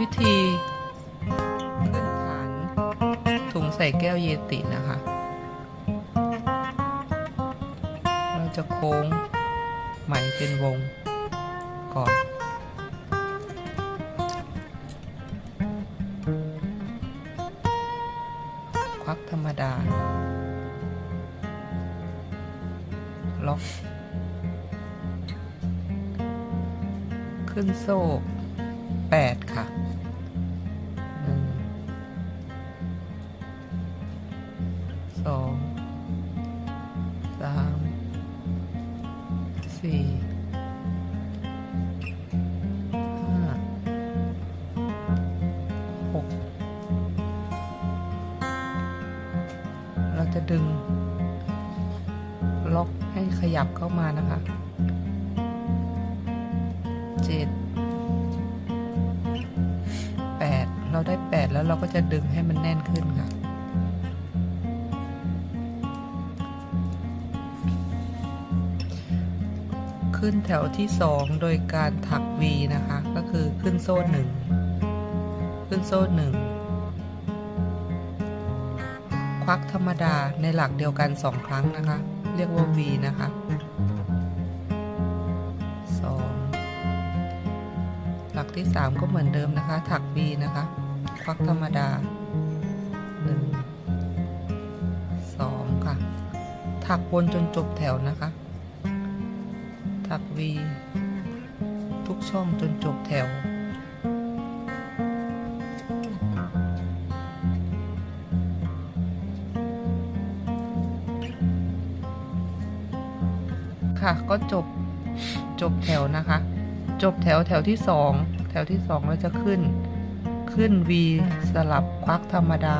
วิธีขึ้นฐานถุงใส่แก้วเยตินะคะ เราจะโค้งไหมเป็นวงก่อน ควักธรรมดา ล็อก ขึ้นโซ่แปดค่ะ สี่ห้าหกเราจะดึง ล็อกให้ขยับเข้ามานะคะเจ็ดแปดเราได้แปดแล้วเราก็จะดึงให้มันแน่นขึ้นค่ะ ขึ้นแถวที่สองโดยการถัก V นะคะ ก็คือขึ้นโซ่หนึ่งขึ้นโซ่หนึ่งควักธรรมดาในหลักเดียวกันสองครั้งนะคะ เรียกว่า V นะคะสองหลักที่สามก็เหมือนเดิมนะคะ ถัก V นะคะ ควักธรรมดาหนึ่งสองค่ะ ถักวนจนจบแถวนะคะ ถัก V ทุกช่องจนจบแถว ค่ะก็จบจบแถวนะคะ จบแถวแถวที่สองแถวที่สองเราจะขึ้น ขึ้น V สลับควักธรรมดา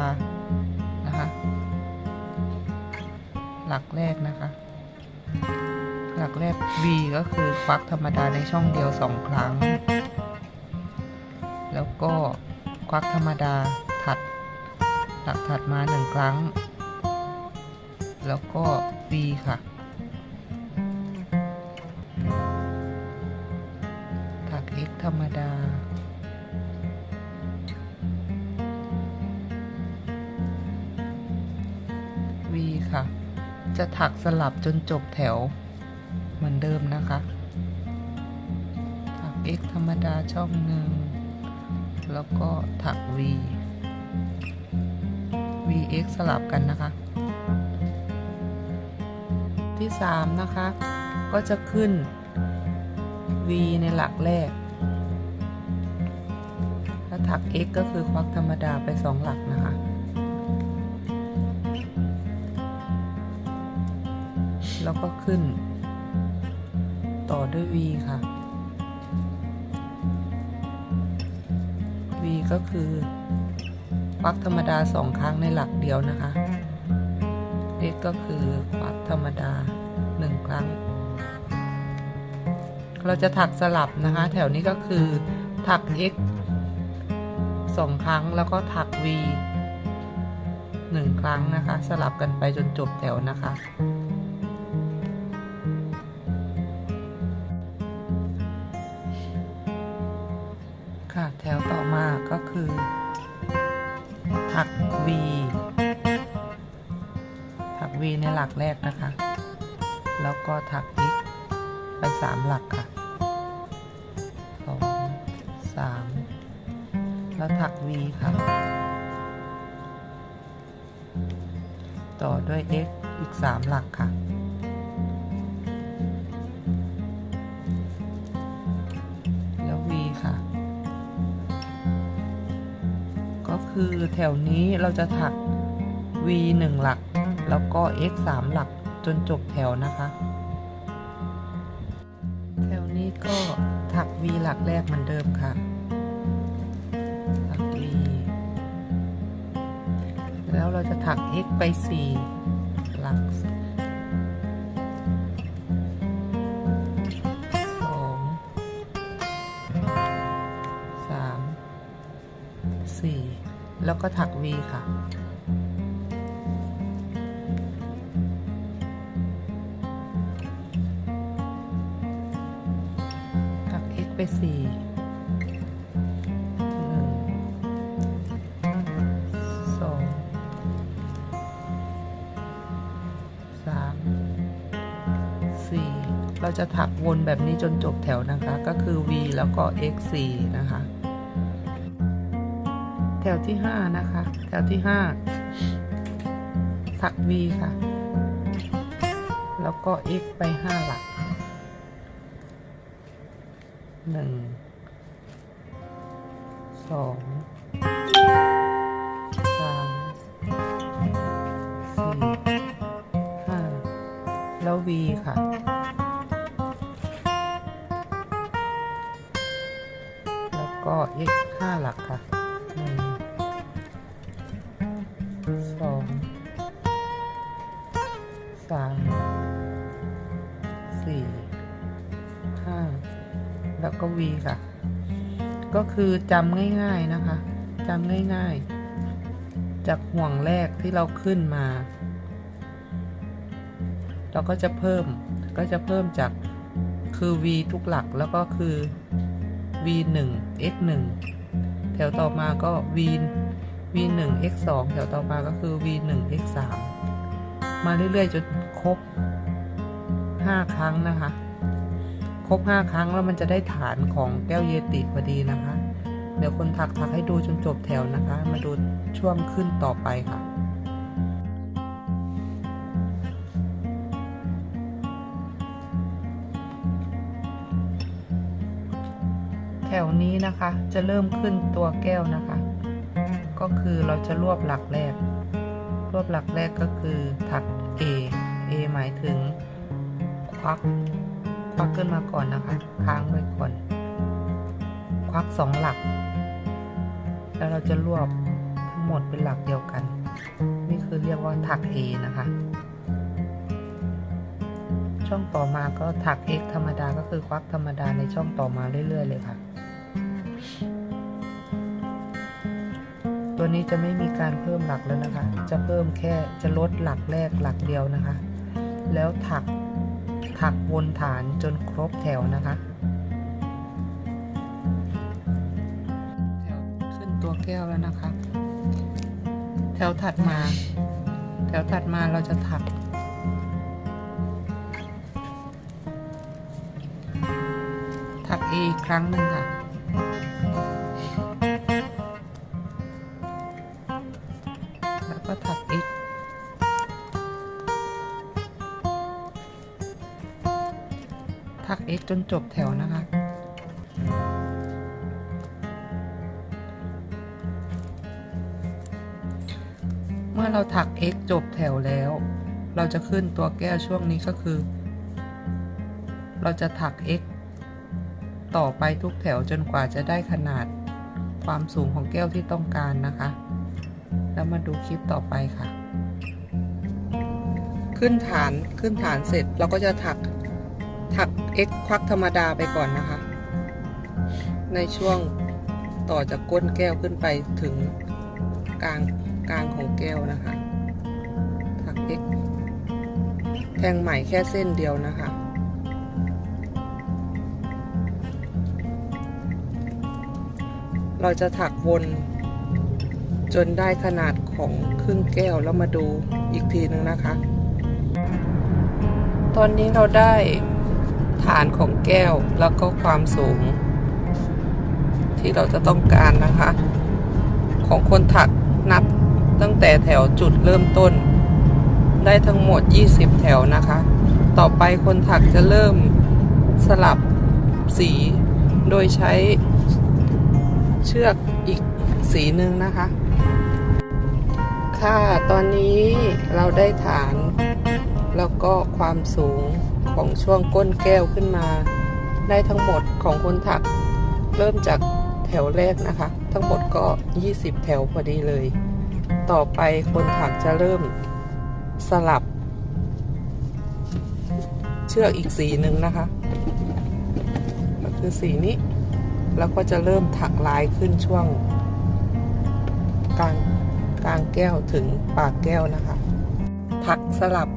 นะคะ หลักแรกนะคะ หลักแรก V ก็คือควักธรรมดาในช่องเดียวสองครั้ง แล้วก็ควักธรรมดาถัดหลักถัดมาหนึ่งครั้ง แล้วก็ V ค่ะ ถัก x ธรรมดา v ค่ะจะถักสลับจนจบแถว เหมือนเดิมนะคะถัก x ธรรมดาช่องหนึ่ง แล้วก็ถัก v vx สลับกันนะคะ ที่ 3 นะคะ ก็จะขึ้น v ในหลักแรก ถ้าถัก x ก็คือควักธรรมดาไป 2 หลักนะคะ แล้วก็ขึ้น ต่อด้วย v ค่ะ v ก็คือควักธรรมดา2ครั้งในหลักเดียวนะคะ x ก็คือควักธรรมดา1ครั้ง เราจะถักสลับนะคะ แถวนี้ก็คือถัก x สองครั้งแล้วก็ถัก v หนึ่งครั้งนะคะ สลับกันไปจนจบแถวนะคะ v ในหลักแรกนะคะ แล้วก็ถัก x ไปสามหลักค่ะสองสามแล้วถัก v ค่ะ ต่อด้วย x อีกสามหลักค่ะแล้ว v ค่ะก็คือแถวนี้เราจะถัก v หนึ่งหลัก แล้วก็ x สามหลักจนจบแถวนะคะ แถวนี้ก็ถัก v หลักแรกเหมือนเดิมค่ะถัก v แล้วเราจะถัก x ไป 4 หลักสองสามสี่แล้วก็ถัก v ค่ะ สี่สองสามสี่เราจะถักวนแบบนี้จนจบแถวนะคะ ก็คือ v แล้วก็ x 4นะคะ แถวที่ห้านะคะ แถวที่ห้าถัก v ค่ะ แล้วก็ x ไปห้าหลัก หนึ่งสอง แล้วก็ v ค่ะ ก็คือจำง่าย ๆนะคะจำง่าย ๆ จากห่วงแรกที่เราขึ้นมา เราก็จะเพิ่มก็จะเพิ่มจากคือ v ทุกหลักแล้วก็คือ v 1 x 1แถวต่อมาก็ v v 1 x 2แถวต่อมาก็คือ v 1 x 3มาเรื่อยๆจนครบ 5 ครั้งนะคะ ครบ5ครั้งแล้วมันจะได้ฐานของแก้วเยติพอดีนะคะ เดี๋ยวคนถักถักให้ดูจนจบแถวนะคะ มาดูช่วงขึ้นต่อไปค่ะแถวนี้นะคะจะเริ่มขึ้นตัวแก้วนะคะ ก็คือเราจะรวบหลักแรก รวบหลักแรกก็คือถัก A A หมายถึงควัก ควักขึ้นมาก่อนนะคะ ค้างไว้ก่อน ควักสองหลัก แล้วเราจะรวบทั้งหมดเป็นหลักเดียวกัน นี่คือเรียกว่าถัก A นะคะ ช่องต่อมาก็ถัก X ธรรมดาก็คือควักธรรมดาในช่องต่อมาเรื่อยๆเลยค่ะ ตัวนี้จะไม่มีการเพิ่มหลักแล้วนะคะ จะเพิ่มแค่จะลดหลักแรกหลักเดียวนะคะ แล้วถัก ถักวนฐานจนครบแถวนะคะ แถวขึ้นตัวแก้วแล้วนะคะ แถวถัดมา แถวถัดมาเราจะถัก ถักอีกครั้งหนึ่งค่ะ จนจบแถวนะคะ เมื่อเราถัก X จบแถวแล้ว เราจะขึ้นตัวแก้วช่วงนี้ก็คือ เราจะถัก X ต่อไปทุกแถวจนกว่าจะได้ขนาดความสูงของแก้วที่ต้องการนะคะ แล้วมาดูคลิปต่อไปค่ะ ขึ้นฐานขึ้นฐานเสร็จเราก็จะถัก ถัก X ควักธรรมดาไปก่อนนะคะ ในช่วงต่อจากก้นแก้วขึ้นไปถึงกลางกลางของแก้วนะคะ ถัก X แทงไหม่แค่เส้นเดียวนะคะเราจะถักวนจนได้ขนาดของครึ่งแก้วแล้วมาดูอีกทีนึงนะคะ ตอนนี้เราได้ ฐานของแก้วแล้วก็ความสูง ที่เราจะต้องการนะคะ ของคนถักนับตั้งแต่แถวจุดเริ่มต้น ได้ทั้งหมด 20 แถวนะคะ ต่อไปคนถักจะเริ่มสลับสีโดยใช้เชือกอีกสีหนึ่งนะคะ ค่ะ ตอนนี้เราได้ฐาน แล้วก็ความสูง ของช่วงก้นแก้วขึ้นมา ได้ทั้งหมดของคนถัก เริ่มจากแถวแรกนะคะ ทั้งหมดก็ 20 แถวพอดีเลย ต่อไปคนถักจะเริ่มสลับ เชือกอีกสีหนึ่งนะคะก็คือสีนี้ แล้วก็จะเริ่มถักลายขึ้นช่วงกลางกลางแก้วถึงปากแก้วนะคะ ถักสลับ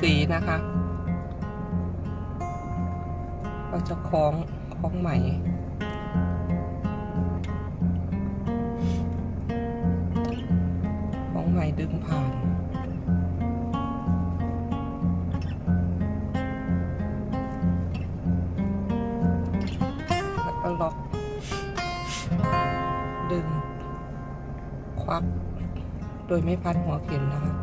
สีนะคะ จะคล้องคล้องใหม่คล้องใหม่ดึงผ่านแล้วก็ล็อก ดึง ควัก โดยไม่พัดหัวเข็มนะคะ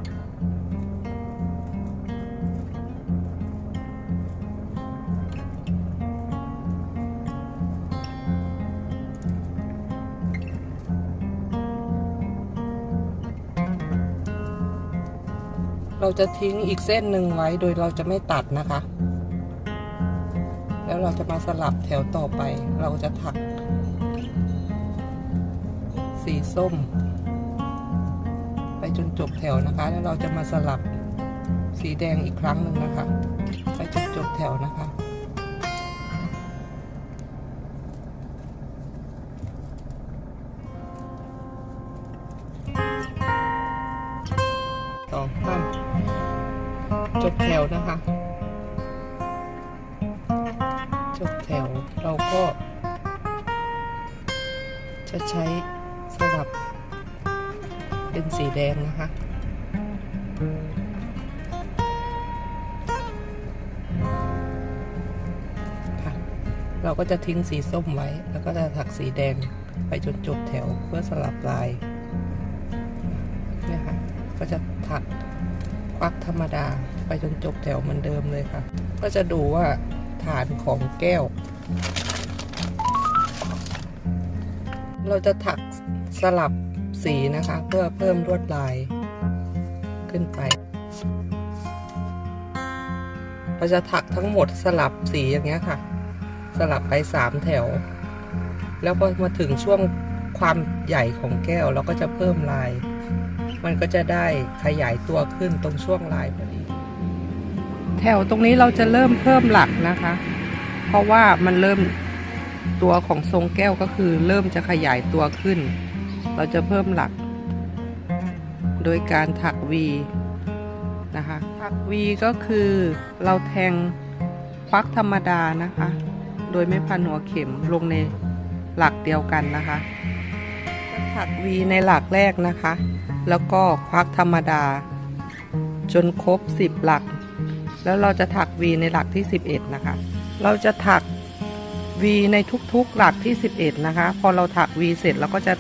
เราจะทิ้งอีกเส้นหนึ่งไว้โดยเราจะไม่ตัดนะคะ แล้วเราจะมาสลับแถวต่อไป เราจะถัก สีส้ม ไปจนจบแถวนะคะ แล้วเราจะมาสลับสีแดงอีกครั้งหนึ่งนะคะ ไปจนจบแถวนะคะ จบแถวนะคะ จบแถวเราก็ จะใช้สลับเป็นสีแดงนะคะเราก็จะทิ้งสีส้มไว้ แล้วก็จะถักสีแดงไปจนจบแถวเพื่อสลับลายเนี่ยค่ะก็จะถักควักธรรมดา ไปจนจบแถวเหมือนเดิมเลยค่ะ ก็จะดูว่าฐานของแก้ว เราจะถักสลับสีนะคะ เพื่อเพิ่มลวดลายขึ้นไป เราจะถักทั้งหมดสลับสีอย่างเงี้ยค่ะ สลับไปสามแถว แล้วพอมาถึงช่วงความใหญ่ของแก้วเราก็จะเพิ่มลาย มันก็จะได้ขยายตัวขึ้นตรงช่วงลายพอดี แถวตรงนี้เราจะเริ่มเพิ่มหลักนะคะ เพราะว่ามันเริ่มตัวของทรงแก้วก็คือเริ่มจะขยายตัวขึ้น เราจะเพิ่มหลัก โดยการถัก V นะคะถัก V ก็คือเราแทงควักธรรมดานะคะ โดยไม่พันหัวเข็มลงในหลักเดียวกันนะคะจะถัก V ในหลักแรกนะคะ แล้วก็ควักธรรมดา จนครบ 10 หลัก แล้วเราจะถัก V ในหลักที่ 11 นะคะ เราจะถัก V ในทุกๆหลักที่ 11 นะคะ พอเราถัก V เสร็จเราก็จะ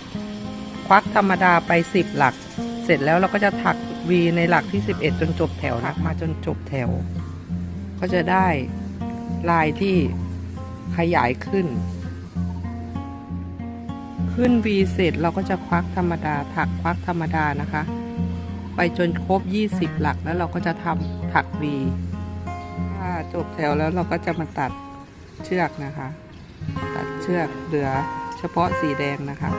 ควักธรรมดาไป 10 หลัก เสร็จแล้วเราก็จะถัก V ในหลักที่ 11 จนจบแถวนะมาจนจบแถว ก็จะได้ลายที่ขยายขึ้น ขึ้น V เสร็จเราก็จะควักธรรมดา ถักควักธรรมดานะคะ ไปจนครบ 20 หลักแล้วเราก็จะทำถัก V าจบแถวแล้วเราก็จะมาตัดเชือกนะคะ ตัดเชือกเหลือเฉพาะสีแดงนะคะ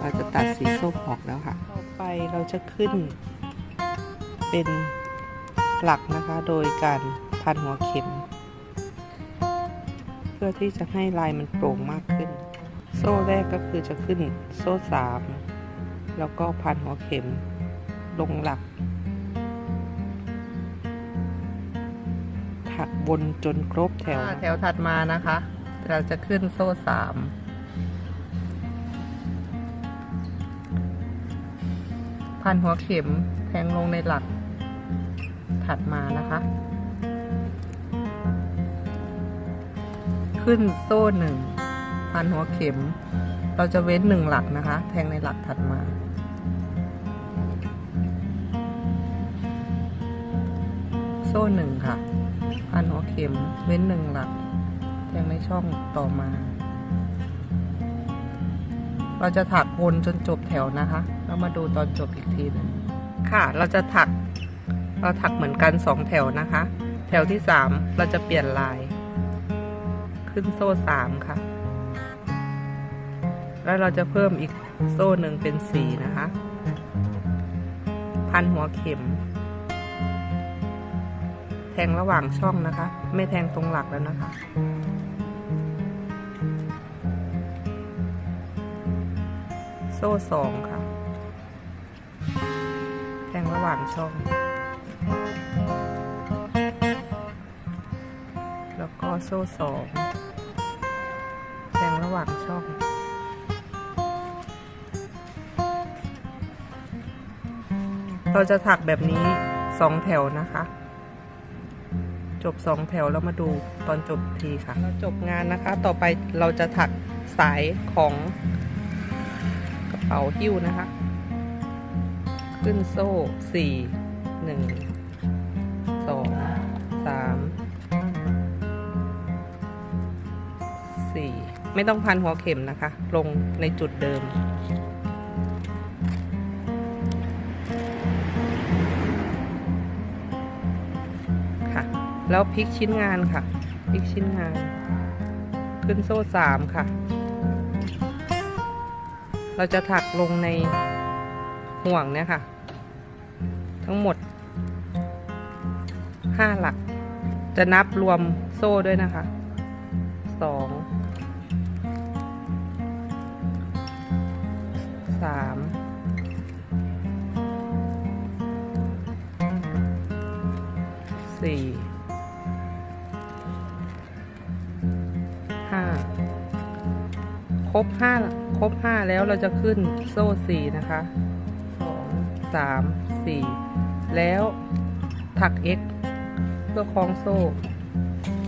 เราจะตัดสีส้มออกแล้วค่ะ ต่อไปเราจะขึ้นเป็นหลักนะคะ โดยการพันหัวเข็ม เพื่อที่จะให้ลายมันโปร่งมากขึ้น โซ่แรกก็คือจะขึ้นโซ่สามแล้วก็พันหัวเข็มลงหลัก ถักบนจนครบแถว แถวถัดมานะคะ เราจะขึ้นโซ่สามพันหัวเข็มแทงลงในหลักถัดมานะคะ ขึ้นโซ่หนึ่งพันหัวเข็ม เราจะเว้นหนึ่งหลักนะคะ แทงในหลักถัดมา โซ่หนึ่งค่ะ พันหัวเข็มเว้นหนึ่งหลักแทงในช่องต่อมา เราจะถักวนจนจบแถวนะคะ แล้วมาดูตอนจบอีกทีหนึงค่ะ เราจะถัก เราถักเหมือนกันสองแถวนะคะ แถวที่สามเราจะเปลี่ยนลาย ขึ้นโซ่สามค่ะ แล้วเราจะเพิ่มอีกโซ่หนึ่งเป็นสี่นะคะ พันหัวเข็ม งระหว่างช่องนะคะ ไม่แทงตรงหลักแล้วนะคะ โซ่สองค่ะ แทงระหว่างช่อง แล้วก็โซ่สองแทงระหว่างช่องเราจะถักแบบนี้สองแถวนะคะ จบสองแถวแล้วมาดูตอนจบทีค่ะ เราจบงานนะคะ ต่อไปเราจะถักสายของกระเป๋าหิ้วนะคะ ขึ้นโซ่สี่หนึ่งสองสามสี่ไม่ต้องพันหัวเข็มนะคะ ลงในจุดเดิม แล้วพลิกชิ้นงานค่ะพลิกชิ้นงาน ขึ้นโซ่สามค่ะ เราจะถักลงในห่วงเนี่ยค่ะ ทั้งหมดห้าหลัก จะนับรวมโซ่ด้วยนะคะสองสามสี่ ครบห้าครบห้าแล้วเราจะขึ้นโซ่สี่นะคะสองสามสี่แล้วถัก x เพื่อคล้องโซ่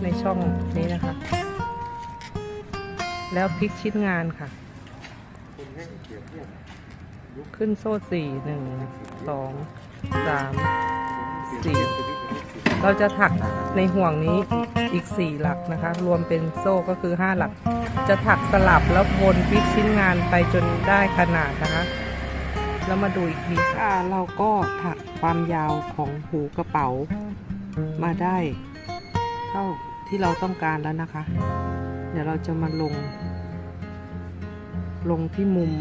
ในช่องนี้นะคะ แล้วพลิกชิ้นงานค่ะ ขึ้นโซ่สี่หนึ่งสองสามสี่ เราจะถักในห่วงนี้อีกสี่หลักนะคะ รวมเป็นโซ่ก็คือห้าหลัก จะถักสลับแล้ววนพลิกชิ้นงานไปจนได้ขนาดนะคะ แล้วมาดูอีกทีค่ะเราก็ถักความยาวของหูกระเป๋า มาได้เท่าที่เราต้องการแล้วนะคะ เดี๋ยวเราจะมาลง ลงที่มุม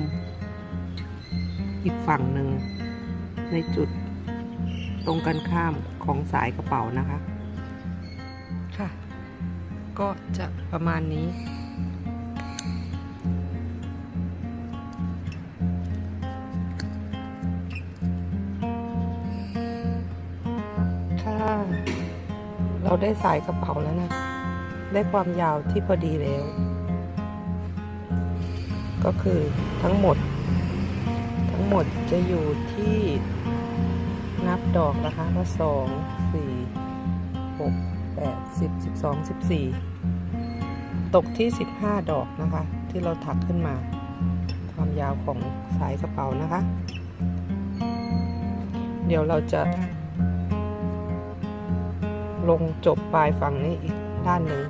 อีกฝั่งหนึ่งในจุดตรงกันข้าม ของสายกระเป๋านะคะ ค่ะ ก็จะประมาณนี้ถ้าเราได้สายกระเป๋าแล้วนะ ได้ความยาวที่พอดีแล้ว ก็คือทั้งหมด ทั้งหมดจะอยู่ที่ นับดอกนะคะว่าสองสี่หกแปดสิบสิบสองสิบสี่ตกที่สิบห้าดอกนะคะ ที่เราถักขึ้นมา ความยาวของสายกระเป๋านะคะ เดี๋ยวเราจะ ลงจบปลายฝั่งนี้อีกด้านหนึ่ง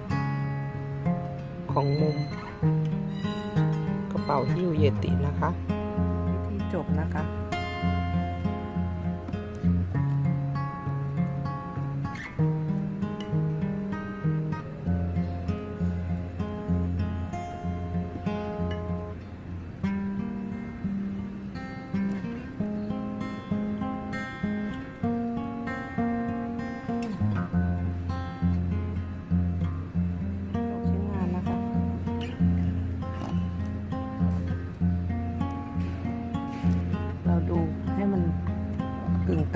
ของมุม กระเป๋าฮิ้วเยตินะคะ วิธีจบนะคะ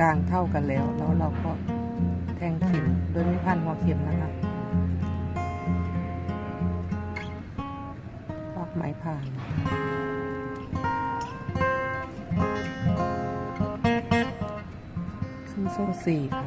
กลางเท่ากันแล้ว แล้วเราก็แทงเข็มโดยไม่พันหัวเข็มนะคะปอกไม้ผ่านขึ้นโซ่สี่ค่ะ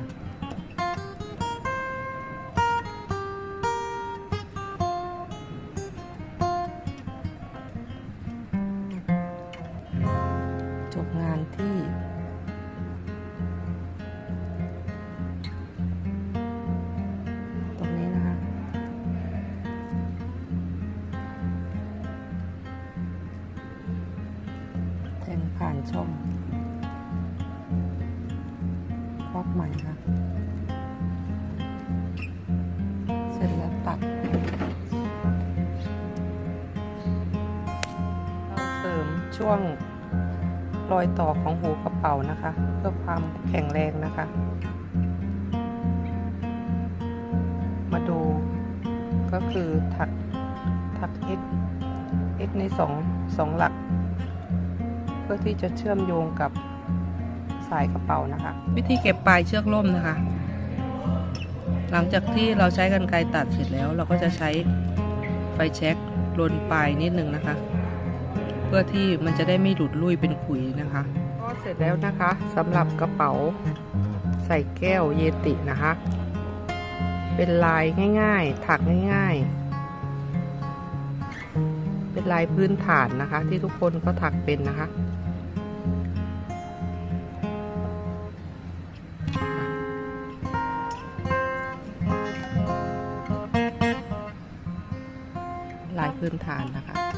ช่วงรอยต่อของหูกระเป๋านะคะ เพื่อความแข็งแรงนะคะ มาดูก็คือถักถัก x x ในสองสองหลัก เพื่อที่จะเชื่อมโยงกับสายกระเป๋านะคะ วิธีเก็บปลายเชือกล่มนะคะ หลังจากที่เราใช้กันไกรตัดเสร็จแล้ว เราก็จะใช้ไฟแช็กลนปลายนิดนึงนะคะ เพื่อที่มันจะได้ไม่หลุดลุ่ยเป็นขุยนะคะ ก็เสร็จแล้วนะคะสำหรับกระเป๋าใส่แก้วเยตินะคะ เป็นลายง่ายๆ ถักง่ายๆ เป็นลายพื้นฐานนะคะ ที่ทุกคนก็ถักเป็นนะคะลายพื้นฐานนะคะ